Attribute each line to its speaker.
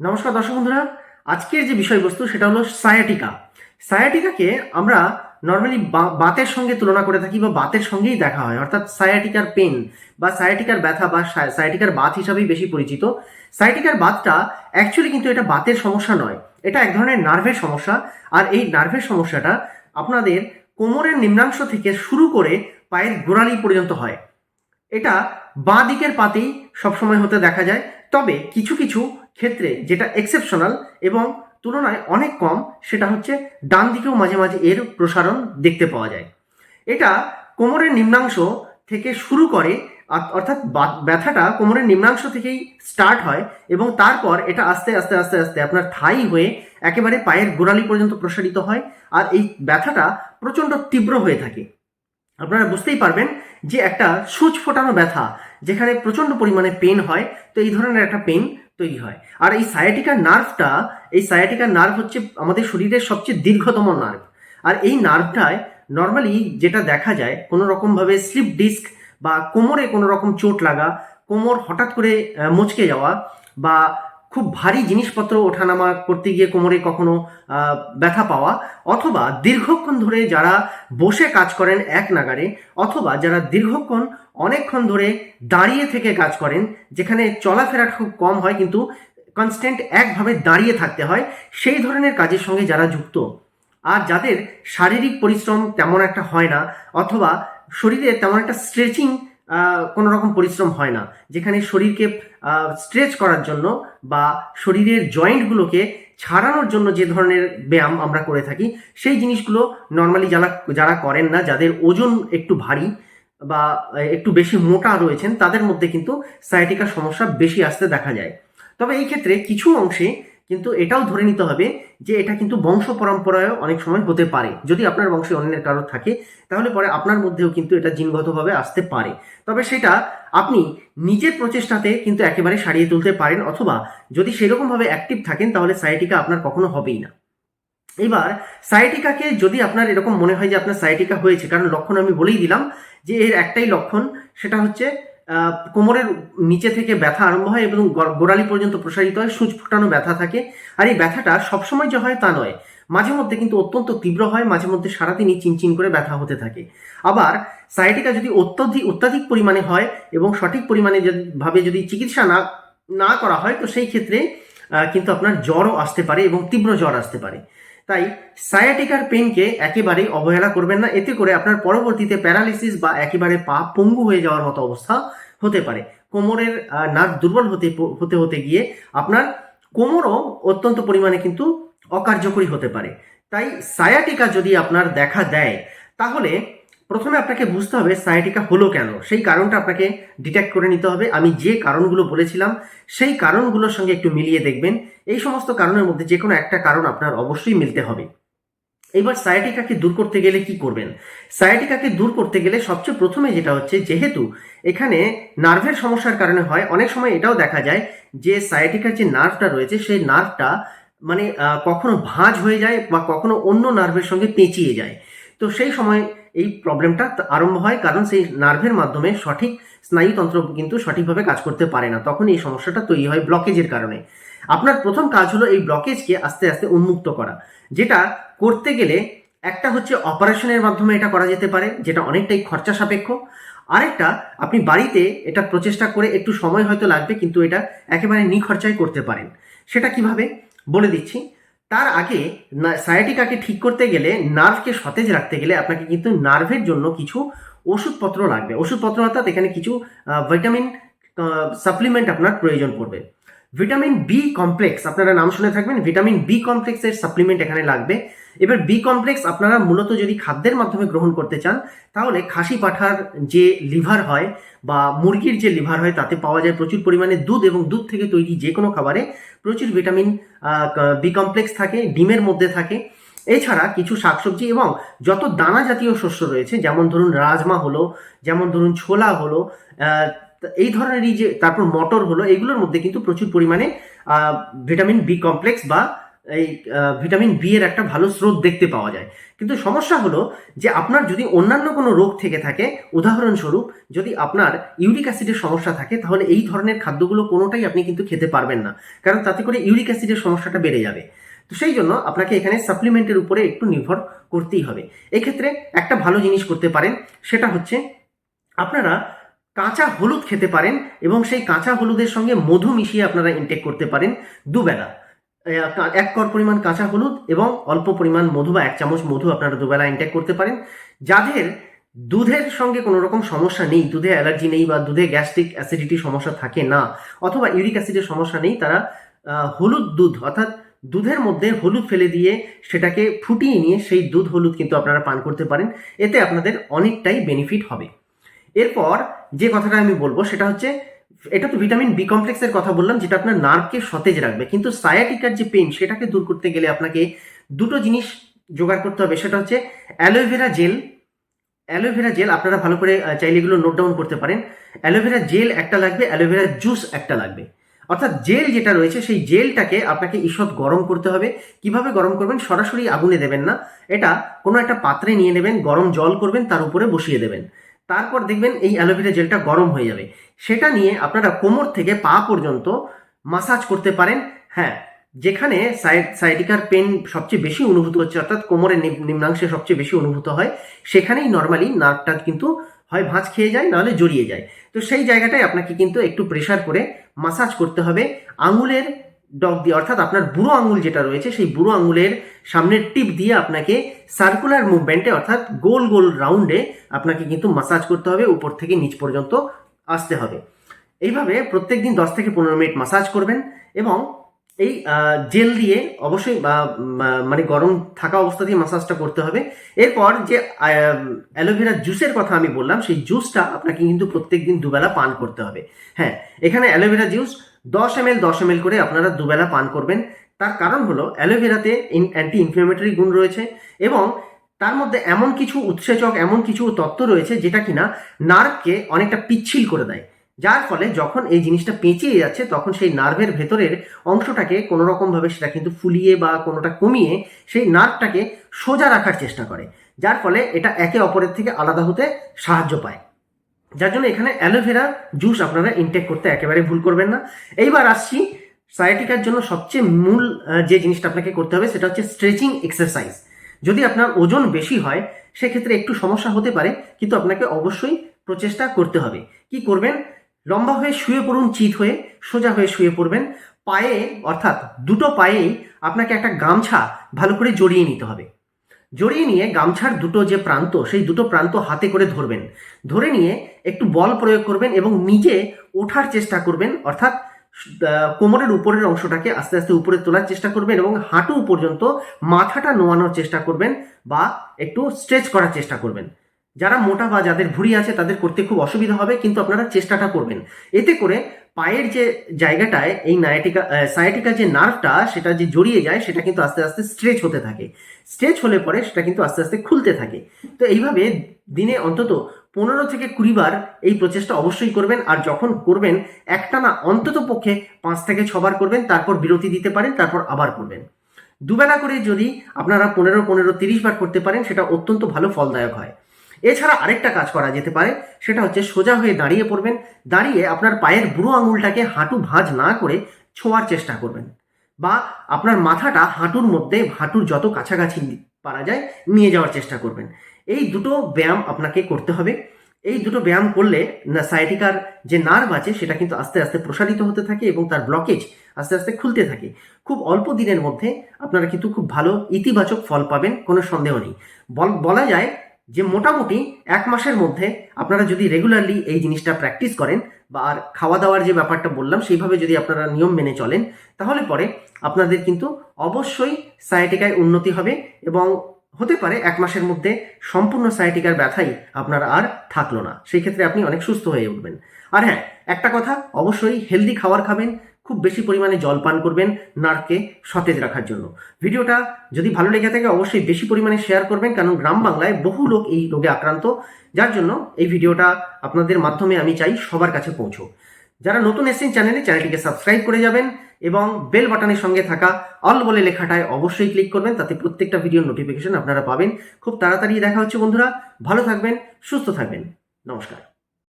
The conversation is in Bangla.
Speaker 1: নমস্কার দর্শক বন্ধুরা। আজকের যে বিষয়বস্তু সেটা হলো সায়াটিকা সায়াটিকাকে আমরা নর্মালি বাতের সঙ্গে তুলনা করে থাকি বা বাতের সঙ্গেই দেখা হয়। অর্থাৎ সায়াটিকার পেন বা সায়াটিকার ব্যথা বা সায়াটিকার বাত হিসাবেই বেশি পরিচিত। সায়াটিকার বাতটা অ্যাকচুয়ালি কিন্তু এটা বাতের সমস্যা নয়। এটা এক ধরনের নার্ভের সমস্যা। আর এই নার্ভের সমস্যাটা আপনাদের কোমরের নিম্নাংশ থেকে শুরু করে পায়ের গোড়ালি পর্যন্ত হয়। এটা বাঁ দিকের পাতেই সবসময় হতে দেখা যায়। তবে কিছু কিছু ক্ষেত্রে যেটা এক্সেপশনাল এবং তুলনায় অনেক কম, সেটা হচ্ছে ডান দিকেও মাঝে মাঝে এর প্রসারণ দেখতে পাওয়া যায়। এটা কোমরের নিম্নাংশ থেকে শুরু করে অর্থাৎ ব্যথাটা কোমরের নিম্নাংশ থেকেই স্টার্ট হয় এবং তারপর এটা আস্তে আস্তে আস্তে আস্তে আপনার থাই হয়ে একেবারে পায়ের গোড়ালি পর্যন্ত প্রসারিত হয় আর এই ব্যথাটা প্রচণ্ড তীব্র হয়ে থাকে। আপনারা বুঝতেই পারবেন যে একটা সূচ ফোটানো ব্যথা যেখানে প্রচণ্ড পরিমাণে পেন হয়, তো এই ধরনের একটা পেন তৈরি হয়। আর এই সায়াটিকার নার্ভটা এই সায়াটিকার নার্ভ হচ্ছে আমাদের শরীরের সবচেয়ে দীর্ঘতম নার্ভ আর এই নার্ভটায় নর্মালি যেটা দেখা যায়, কোনো রকমভাবে স্লিপ ডিস্ক বা কোমরে কোনো রকম চোট লাগা, কোমর হঠাৎ করে মুচকে যাওয়া বা খুব ভারী জিনিসপত্র ওঠানামা করতে গিয়ে কোমরে কখনো ব্যথা পাওয়া অথবা দীর্ঘক্ষণ ধরে যারা বসে কাজ করেন এক নাগারে অথবা যারা দীর্ঘক্ষণ অনেকক্ষণ ধরে দাঁড়িয়ে থেকে কাজ করেন, যেখানে চলাফেরাটা খুব কম হয়, কিন্তু কনস্ট্যান্ট একভাবে দাঁড়িয়ে থাকতে হয়। সেই ধরনের কাজের সঙ্গে যারা যুক্ত, আর যাদের শারীরিক পরিশ্রম তেমন একটা হয় না, অথবা শরীরে তেমন একটা স্ট্রেচিং কোনো রকম পরিশ্রম হয় না, যেখানে শরীরকে স্ট্রেচ করার জন্য বা শরীরের জয়েন্টগুলোকে ছাড়ানোর জন্য যে ধরনের ব্যায়াম আমরা করে থাকি, সেই জিনিসগুলো নর্মালি যারা যারা করেন না, যাদের ওজন একটু ভারী বা একটু বেশি মোটা রয়েছেন, তাদের মধ্যে কিন্তু সায়াটিকা সমস্যা বেশি আসতে দেখা যায়। তবে এই ক্ষেত্রে কিছু অংশে কিন্তু এটাও ধরে নিতে হবে যে এটা কিন্তু বংশ পরম্পরায়ও অনেক সময় হতে পারে। যদি আপনার বংশে অন্যের কারও থাকে, তাহলে পরে আপনার মধ্যেও কিন্তু এটা জিনগতভাবে আসতে পারে। তবে সেটা আপনি নিজের প্রচেষ্টাতে কিন্তু একেবারে সারিয়ে তুলতে পারেন, অথবা যদি সেরকমভাবে অ্যাক্টিভ থাকেন, তাহলে সায়াটিকা আপনার কখনো হবেই না। এবার সাইটিকাকে যদি আপনার এরকম মনে হয় যে আপনার সাইটিকা হয়েছে, কারণ লক্ষণ আমি বলেই দিলাম যে এর একটাই লক্ষণ, সেটা হচ্ছে কোমরের নিচে থেকে ব্যথা আরম্ভ হয় এবং গোড়ালি পর্যন্ত প্রসারিত হয়, সূচ ফুটানো ব্যথা থাকে। আর এই ব্যথাটা সবসময় যে হয় তা নয়, মাঝে মধ্যে কিন্তু অত্যন্ত তীব্র হয়, মাঝে মধ্যে সারাদিনই চিনচিন করে ব্যথা হতে থাকে। আবার সায়াটিকা যদি অত্যধিক অত্যাধিক পরিমাণে হয় এবং সঠিক পরিমাণে ভাবে যদি চিকিৎসা না না করা হয়, তো সেই ক্ষেত্রে কিন্তু আপনার জ্বরও আসতে পারে এবং তীব্র জ্বর আসতে পারে। তাই সায়াটিকার পেনকে একেবারেই অবহেলা করবেন না। এতে করে আপনার পরবর্তীতে প্যারালিসিস বা একেবারে পা পঙ্গু হয়ে যাওয়ার মতো অবস্থা হতে পারে। কোমরের নার্ভ দুর্বল হতে হতে হতে গিয়ে আপনার কোমরও অত্যন্ত পরিমাণে কিন্তু অকার্যকরী হতে পারে। তাই সায়াটিকা যদি আপনার দেখা দেয়, তাহলে প্রথমে আপনাকে বুঝতে হবে সায়াটিকা হলো কেন। সেই কারণটা আপনাকে ডিটেক্ট করে নিতে হবে। আমি যে কারণগুলো বলেছিলাম, সেই কারণগুলোর সঙ্গে একটু মিলিয়ে দেখবেন। এই সমস্ত কারণের মধ্যে যে কোনো একটা কারণ আপনার অবশ্যই মিলতে হবে। এবার সায়াটিকাকে দূর করতে গেলে কি করবেন? সায়াটিকাকে দূর করতে গেলে সবচেয়ে প্রথমে যেটা হচ্ছে, যেহেতু এখানে নার্ভের সমস্যার কারণে হয়, অনেক সময় এটাও দেখা যায় যে সায়াটিকার যে নার্ভটা রয়েছে, সেই নার্ভটা মানে কখনো ভাঁজ হয়ে যায় বা কখনো অন্য নার্ভের সঙ্গে পেঁচিয়ে যায়। তো সেই সময় এই প্রবলেমটা আরম্ভ হয় কারণ সেই নার্ভের মাধ্যমে সঠিক স্নায়ুতন্ত্র কিন্তু সঠিকভাবে কাজ করতে পারে না। তখন এই সমস্যাটা তৈরি হয় ব্লকেজের কারণে। আপনার প্রথম কাজ হলো এই ব্লকেজকে আস্তে আস্তে উন্মুক্ত করা, যেটা করতে গেলে একটা হচ্ছে অপারেশনের মাধ্যমে এটা করা যেতে পারে, যেটা অনেকটাই খরচা সাপেক্ষ। আরেকটা, আপনি বাড়িতে এটা প্রচেষ্টা করে একটু সময় হয়তো লাগবে, কিন্তু এটা একেবারে নিখরচায় করতে পারেন। সেটা কীভাবে? বলে দিচ্ছি। তার আগে সায়াটিকাকে ঠিক করতে গেলে নার্ভকে সতেজ রাখতে গেলে আপনাকে কিন্তু নার্ভের জন্য কিছু ওষুধপত্র লাগবে। ওষুধপত্র অর্থাৎ এখানে কিছু ভিটামিন সাপ্লিমেন্ট আপনার প্রয়োজন পড়বে। ভিটামিন বি কমপ্লেক্স আপনারা নাম শুনে থাকবেন, ভিটামিন বি কমপ্লেক্সের সাপ্লিমেন্ট এখানে লাগবে। এবার বি কমপ্লেক্স আপনারা মূলত যদি খাদ্যের মাধ্যমে গ্রহণ করতে চান, তাহলে খাসি পাঠার যে লিভার হয় বা মুরগির যে লিভার হয়, তাতে পাওয়া যায় প্রচুর পরিমাণে দুধ এবং দুধ থেকে তৈরি যে কোনো খাবারে প্রচুর ভিটামিন বি কমপ্লেক্স থাকে, ডিমের মধ্যে থাকে। এছাড়া কিছু শাকসবজি এবং যত দানা জাতীয় শস্য রয়েছে, যেমন ধরুন রাজমা হলো, যেমন ধরুন ছোলা হলো এই ধরনেরই যে, তারপর মটর হলো এগুলোর মধ্যে কিন্তু প্রচুর পরিমাণে ভিটামিন বি কমপ্লেক্স বা এই ভিটামিন বি এর একটা ভালো স্রোত দেখতে পাওয়া যায়। কিন্তু সমস্যা হলো যে, আপনার যদি অন্যান্য কোনো রোগ থেকে থাকে, উদাহরণস্বরূপ যদি আপনার ইউরিক অ্যাসিডের সমস্যা থাকে, তাহলে এই ধরনের খাদ্যগুলো কোনোটাই আপনি কিন্তু খেতে পারবেন না। কারণ তাতে করে ইউরিক অ্যাসিডের সমস্যাটা বেড়ে যাবে। তো সেই জন্য আপনাকে এখানে সাপ্লিমেন্টের উপরে একটু নির্ভর করতেই হবে। এক্ষেত্রে একটা ভালো জিনিস করতে পারেন, সেটা হচ্ছে আপনারা কাঁচা হলুদ খেতে পারেন এবং সেই কাঁচা হলুদের সঙ্গে মধু মিশিয়ে আপনারা ইনটেক করতে পারেন দুবেলা। এক কর পরিমাণ কাঁচা হলুদ এবং অল্প পরিমাণ মধু বা এক চামচ মধু আপনারা দুবেলা ইনটেক করতে পারেন। যাদের দুধের সঙ্গে কোনো রকম সমস্যা নেই, দুধে অ্যালার্জি নেই বা দুধে গ্যাস্ট্রিক অ্যাসিডিটি সমস্যা থাকে না অথবা ইউরিক অ্যাসিডের সমস্যা নেই, তারা হলুদ দুধ অর্থাৎ দুধের মধ্যে হলুদ ফেলে দিয়ে সেটাকে ফুটিয়ে নিয়ে সেই দুধ হলুদ কিন্তু আপনারা পান করতে পারেন। এতে আপনাদের অনেকটাই বেনিফিট হবে। এরপর যে কথাটা আমি বলব সেটা হচ্ছে, এটা তো ভিটামিন বি কমপ্লেক্সের কথা বললাম, যেটা আপনার নার্ভকে সতেজ রাখবে। কিন্তু সায়াটিকার যে পেন সেটাকে দূর করতে গেলে আপনাকে দুটো জিনিস জোগাড় করতে হবে। সেটা হচ্ছে অ্যালোভেরা জেল অ্যালোভেরা জেল আপনারা ভালো করে চাইলে এগুলো নোট ডাউন করতে পারেন। অ্যালোভেরা জেল একটা লাগবে অ্যালোভেরা জুস একটা লাগবে। অর্থাৎ জেল যেটা রয়েছে, সেই জেলটাকে আপনাকে ঈষৎ গরম করতে হবে। কীভাবে গরম করবেন? সরাসরি আগুনে দেবেন না। এটা কোনো একটা পাত্রে নিয়ে নেবেন, গরম জল করবেন, তার উপরে বসিয়ে দেবেন। তারপর দেখবেন এই অ্যালোভেরা জেলটা গরম হয়ে যাবে। সেটা নিয়ে আপনারা কোমর থেকে পা পর্যন্ত মাসাজ করতে পারেন। হ্যাঁ যেখানে সাইটিকার পেন সবচেয়ে বেশি অনুভূত হচ্ছে, অর্থাৎ কোমরের নিম্নাংশে সবচেয়ে বেশি অনুভূত হয়, সেখানেই নর্মালি নার্ভটা কিন্তু হয় ভাঁজ খেয়ে যায়, নাহলে জড়িয়ে যায়। তো সেই জায়গাটায় আপনাকে কিন্তু একটু প্রেশার করে মাসাজ করতে হবে। আঙুলের ডগ দিয়ে, অর্থাৎ আপনার বুড়ো আঙুল যেটা রয়েছে, সেই বুড়ো আঙুলের সামনের টিপ দিয়ে আপনাকে সার্কুলার মুভমেন্টে অর্থাৎ গোল গোল রাউন্ডে আপনাকে কিন্তু মাসাজ করতে হবে, উপর থেকে নিচ পর্যন্ত আসতে হবে। এইভাবে প্রত্যেক দিন দশ থেকে পনেরো মিনিট মাসাজ করবেন এবং এই জেল দিয়ে অবশ্যই মানে গরম থাকা অবস্থাতেই মাসাজটা করতে হবে। এরপর যে অ্যালোভেরা জুসের কথা আমি বললাম, সেই জুসটা আপনাকে কিন্তু প্রত্যেক দিন দুবেলা পান করতে হবে। হ্যাঁ এখানে অ্যালোভেরা জুস দশ এম এল দশ এম এল করে আপনারা দুবেলা পান করবেন। তার কারণ হলো অ্যালোভেরাতে অ্যান্টি ইনফ্লেমেটরি গুণ রয়েছে এবং তার মধ্যে এমন কিছু উৎসেচক, এমন কিছু তত্ত্ব রয়েছে যেটা কিনা নার্ভকে অনেকটা পিচ্ছিল করে দেয়। যার ফলে যখন এই জিনিসটা পেঁচিয়ে যাচ্ছে, তখন সেই নার্ভের ভেতরের অংশটাকে কোনো রকমভাবে সেটা কিন্তু ফুলিয়ে বা কোনোটা কমিয়ে সেই নার্ভটাকে সোজা রাখার চেষ্টা করে। যার ফলে এটা একে অপরের থেকে আলাদা হতে সাহায্য পায়। যার জন্য এখানে অ্যালোভেরা জুস আপনারা ইনটেক করতে একেবারে ভুল করবেন না। এইবার আসছি সায়াটিকার জন্য সবচেয়ে মূল যে জিনিসটা আপনাকে করতে হবে সেটা হচ্ছে স্ট্রেচিং এক্সারসাইজ যদি আপনার ওজন বেশি হয়, সেক্ষেত্রে একটু সমস্যা হতে পারে, কিন্তু আপনাকে অবশ্যই প্রচেষ্টা করতে হবে। কি করবেন? লম্বা হয়ে শুয়ে পড়ুন চিত হয়ে, সোজা হয়ে শুয়ে পড়বেন। পায়ে, অর্থাৎ দুটো পায়েই আপনাকে একটা গামছা ভালো করে জড়িয়ে নিতে হবে। জড়িয়ে নিয়ে গামছার দুটো যে প্রান্ত, সেই দুটো প্রান্ত হাতে করে ধরবেন। ধরে নিয়ে একটু বল প্রয়োগ করবেন এবং নিজে ওঠার চেষ্টা করবেন, অর্থাৎ কোমরের উপরের অংশটাকে আস্তে আস্তে উপরে তোলার চেষ্টা করবেন এবং হাঁটু পর্যন্ত মাথাটা নোয়ানোর চেষ্টা করবেন বা একটু স্ট্রেচ করার চেষ্টা করবেন। যারা মোটা বা যাদের ভুঁড়ি আছে, তাদের করতে খুব অসুবিধা হবে, কিন্তু আপনারা চেষ্টাটা করবেন। এতে করে পায়ের যে জায়গাটায় এই নায়াটিকা সায়াটিকা যে নার্ভটা সেটা যে জড়িয়ে যায়, সেটা কিন্তু আস্তে আস্তে স্ট্রেচ হতে থাকে। স্ট্রেচ হলে পরে সেটা কিন্তু আস্তে আস্তে খুলতে থাকে। তো এইভাবে দিনে অন্তত পনেরো থেকে কুড়ি বার এই প্রচেষ্টা অবশ্যই করবেন, আর যখন করবেন, একটানা অন্তত পক্ষে পাঁচ থেকে ছবার করবেন, তারপর বিরতি দিতে পারেন, তারপর আবার করবেন। দুবেলা করে যদি আপনারা পনেরো পনেরো, তিরিশ বার করতে পারেন, সেটা অত্যন্ত ভালো ফলদায়ক হয়। এছাড়া আরেকটা কাজ করা যেতে পারে, সেটা হচ্ছে সোজা হয়ে দাঁড়িয়ে পড়বেন, দাঁড়িয়ে আপনার পায়ের বুড়ো আঙুলটাকে হাঁটু ভাঁজ না করে ছোঁয়ার চেষ্টা করবেন বা আপনার মাথাটা হাঁটুর মধ্যে, হাঁটুর যত কাছাকাছি পারা যায় নিয়ে যাওয়ার চেষ্টা করবেন। এই দুটো ব্যায়াম আপনাকে করতে হবে। এই দুটো ব্যায়াম করলে সাইটিকার যে নার্ভ আছে, সেটা কিন্তু আস্তে আস্তে প্রসারিত হতে থাকে এবং তার ব্লকেজ আস্তে আস্তে খুলতে থাকে। খুব অল্প দিনের মধ্যে আপনারা কিন্তু খুব ভালো ইতিবাচক ফল পাবেন, কোনো সন্দেহ নেই। বলা যায় যে মোটামুটি এক মাসের মধ্যে আপনারা যদি রেগুলারলি এই জিনিসটা প্র্যাকটিস করেন বা আর খাওয়া দাওয়ার যে ব্যাপারটা বললাম, সেইভাবে যদি আপনারা নিয়ম মেনে চলেন, তাহলে পরে আপনাদের কিন্তু অবশ্যই সায়াটিকায় উন্নতি হবে এবং হতে পারে এক মাসের মধ্যে সম্পূর্ণ সায়াটিকার ব্যথাই আপনার আর থাকল না। সেই ক্ষেত্রে আপনি অনেক সুস্থ হয়ে উঠবেন। আর হ্যাঁ একটা কথা, অবশ্যই হেলদি খাবার খাবেন খুব বেশি পরিমাণে জল পান করবেন নার্ভকে সতেজ রাখার জন্য। ভিডিওটা যদি ভালো লেগে থাকে অবশ্যই বেশি পরিমাণে শেয়ার করবেন, কারণ গ্রাম বাংলায় বহু লোক এই রোগে আক্রান্ত। যার জন্য এই ভিডিওটা আপনাদের মাধ্যমে আমি চাই সবার কাছে পৌঁছো যারা নতুন এসেছেন চ্যানেলে চ্যানেলটিকে সাবস্ক্রাইব করে যাবেন এবং বেল বাটনের সঙ্গে থাকা অল বলে লেখাটায় অবশ্যই ক্লিক করবেন, তাতে প্রত্যেকটা ভিডিওর নোটিফিকেশন আপনারা পাবেন। খুব তাড়াতাড়ি দেখা হচ্ছে বন্ধুরা, ভালো থাকবেন, সুস্থ থাকবেন। নমস্কার।